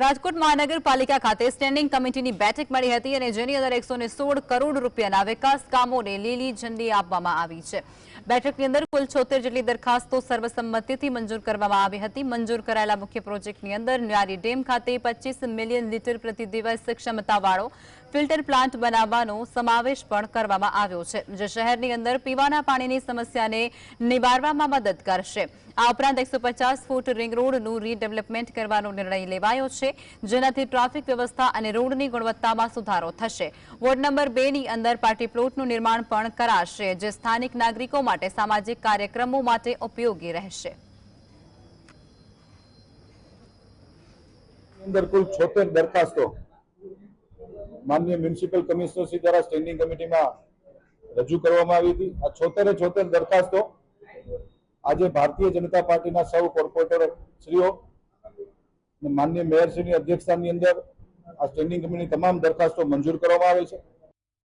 રાજકોટ મહાનગરપાલિકા ખાતે સ્ટેન્ડિંગ કમિટીની બેઠક મળી હતી અને જેની અંદર એકસો સોળ કરોડ રૂપિયાના વિકાસ કામોને લીલી ઝંડી આપવામાં આવી છે. બેઠકની અંદર કુલ છોતેર જેટલી દરખાસ્તો સર્વસંમતિથી મંજૂર કરવામાં આવી હતી. મંજૂર કરાયેલા મુખ્ય પ્રોજેક્ટની અંદર ન્યારી ડેમ ખાતે પચીસ મિલિયન લીટર પ્રતિ દિવસ ક્ષમતાવાળો ફિલ્ટર પ્લાન્ટ બનાવવાનો સમાવેશ પણ કરવામાં આવ્યો છે, જે શહેરની અંદર પીવાના પાણીની સમસ્યાને નિવારવામાં મદદ કરશે. આ ઉપરાંત એકસો ફૂટ રિંગ રોડનું રીડેવલપમેન્ટ કરવાનો નિર્ણય લેવાયો છે, જેનાથી ટ્રાફિક વ્યવસ્થા અને રોડની ગુણવત્તામાં સુધારો થશે. વોર્ડ નંબર બે ની અંદર પાર્ટી પ્લોટનું નિર્માણ પણ કરાશે, જે સ્થાનિક નાગરિકો માટે સામાજિક કાર્યક્રમો માટે ઉપયોગી રહેશે. અંદર કુલ છોતેર દરખાસ્તો માનનીય મ્યુનિસિપલ કમિશનરશ્રી દ્વારા સ્ટેન્ડિંગ કમિટીમાં રજૂ કરવામાં આવી હતી. આ છોતેરે છોતેર દરખાસ્તો આજે ભારતીય જનતા પાર્ટીના સૌ કોર્પોરેટર શ્રીઓ માનનીય મેયરશ્રીની અધ્યક્ષતાની અંદર આ સ્ટેન્ડિંગ કમિટીની તમામ દરખાસ્તો મંજૂર કરવામાં આવી છે.